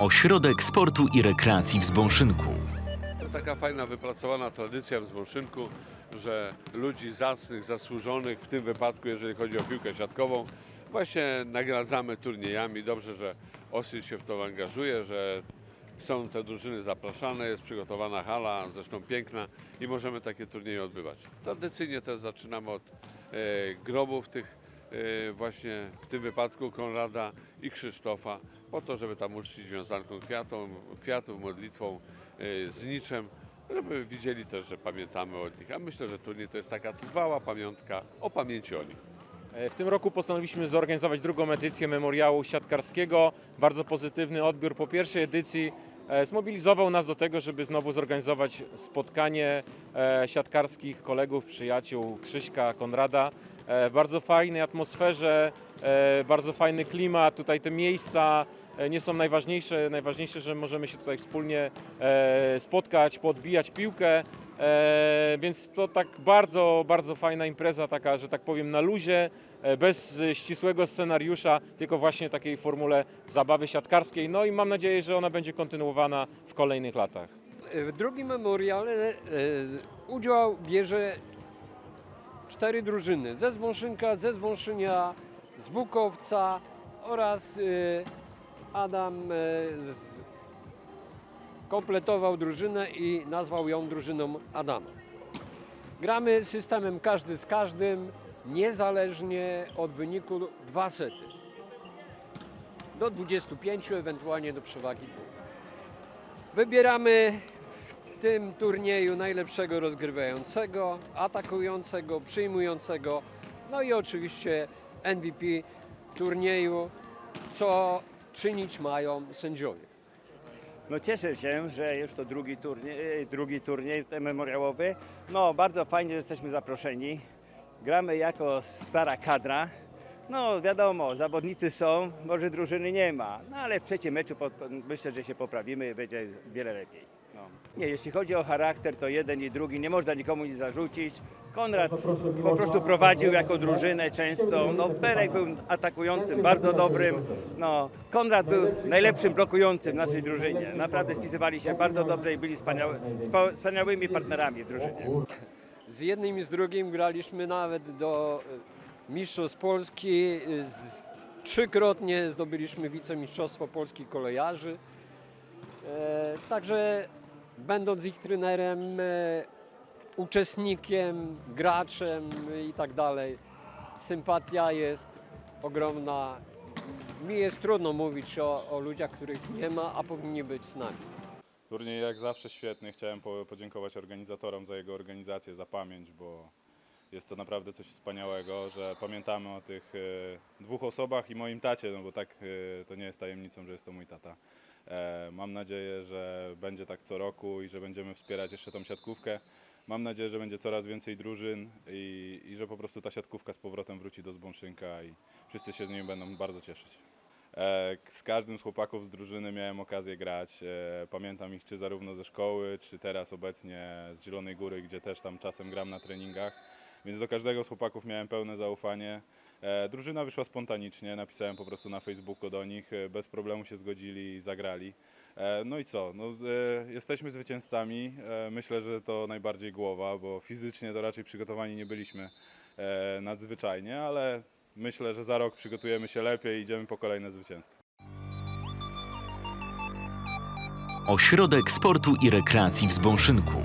Ośrodek Sportu i Rekreacji w Zbąszynku. Taka fajna, wypracowana tradycja w Zbąszynku, że ludzi zacnych, zasłużonych, w tym wypadku, jeżeli chodzi o piłkę siatkową, właśnie nagradzamy turniejami. Dobrze, że Osil się w to angażuje, że są te drużyny zapraszane, jest przygotowana hala, zresztą piękna i możemy takie turnieje odbywać. Tradycyjnie też zaczynamy od e, grobów tych e, właśnie w tym wypadku Konrada i Krzysztofa, po to, żeby tam uczcić wiązanką kwiatą, kwiatów, modlitwą, e, z niczem, żeby widzieli też, że pamiętamy o nich. A myślę, że turniej to jest taka trwała pamiątka o pamięci o nich. E, W tym roku postanowiliśmy zorganizować drugą edycję memoriału siatkarskiego. Bardzo pozytywny odbiór po pierwszej edycji e, zmobilizował nas do tego, żeby znowu zorganizować spotkanie e, siatkarskich kolegów, przyjaciół Krzyśka, Konrada. E, bardzo fajnej atmosferze, e, bardzo fajny klimat. Tutaj te miejsca e, nie są najważniejsze. Najważniejsze, że możemy się tutaj wspólnie spotkać, podbijać piłkę. Więc to tak bardzo, bardzo fajna impreza, taka, że tak powiem, na luzie, bez ścisłego scenariusza, tylko właśnie takiej formule zabawy siatkarskiej. No i mam nadzieję, że ona będzie kontynuowana w kolejnych latach. W drugim memoriale udział bierze cztery drużyny. Ze Zbąszynka, ze Zbąszynia, z Bukowca oraz e, Adam e, z, kompletował drużynę i nazwał ją drużyną Adama. Gramy systemem każdy z każdym, niezależnie od wyniku dwa sety. Do 25, ewentualnie do przewagi dwóch. Wybieramy tym turnieju najlepszego rozgrywającego, atakującego, przyjmującego, no i oczywiście MVP turnieju, co czynić mają sędziowie. No cieszę się, że już to drugi turniej, drugi turniej memoriałowy. No bardzo fajnie, że jesteśmy zaproszeni. Gramy jako stara kadra. No wiadomo, zawodnicy są, może drużyny nie ma. No ale w trzecim meczu myślę, że się poprawimy i będzie wiele lepiej. No. Nie, jeśli chodzi o charakter, to jeden i drugi, nie można nikomu nic zarzucić. Konrad po prostu prowadził jako drużynę często. No Berek był atakującym, bardzo dobrym. No, Konrad był najlepszym blokującym w naszej drużynie. Naprawdę spisywali się bardzo dobrze i byli wspaniały, spa- wspaniałymi partnerami w drużynie. Z jednym i z drugim graliśmy nawet do e, Mistrzostw Polski. Z, trzykrotnie zdobyliśmy wicemistrzostwo Polski kolejarzy. E, także będąc ich trenerem, e, uczestnikiem, graczem i tak dalej, sympatia jest ogromna. Mi jest trudno mówić o, o ludziach, których nie ma, a powinni być z nami. Turniej jak zawsze świetny. Chciałem po- podziękować organizatorom za jego organizację, za pamięć, bo jest to naprawdę coś wspaniałego, że pamiętamy o tych e, dwóch osobach i moim tacie, no bo tak e, to nie jest tajemnicą, że jest to mój tata. E, mam nadzieję, że będzie tak co roku i że będziemy wspierać jeszcze tą siatkówkę. Mam nadzieję, że będzie coraz więcej drużyn i, i że po prostu ta siatkówka z powrotem wróci do Zbąszynka i wszyscy się z niej będą bardzo cieszyć. E, Z każdym z chłopaków z drużyny miałem okazję grać. E, Pamiętam ich czy zarówno ze szkoły, czy teraz obecnie z Zielonej Góry, gdzie też tam czasem gram na treningach. Więc do każdego z chłopaków miałem pełne zaufanie. E, Drużyna wyszła spontanicznie, napisałem po prostu na Facebooku do nich, bez problemu się zgodzili i zagrali. No i co? No, jesteśmy zwycięzcami. Myślę, że to najbardziej głowa, bo fizycznie to raczej przygotowani nie byliśmy nadzwyczajnie, ale myślę, że za rok przygotujemy się lepiej i idziemy po kolejne zwycięstwo. Ośrodek Sportu i Rekreacji w Zbąszynku.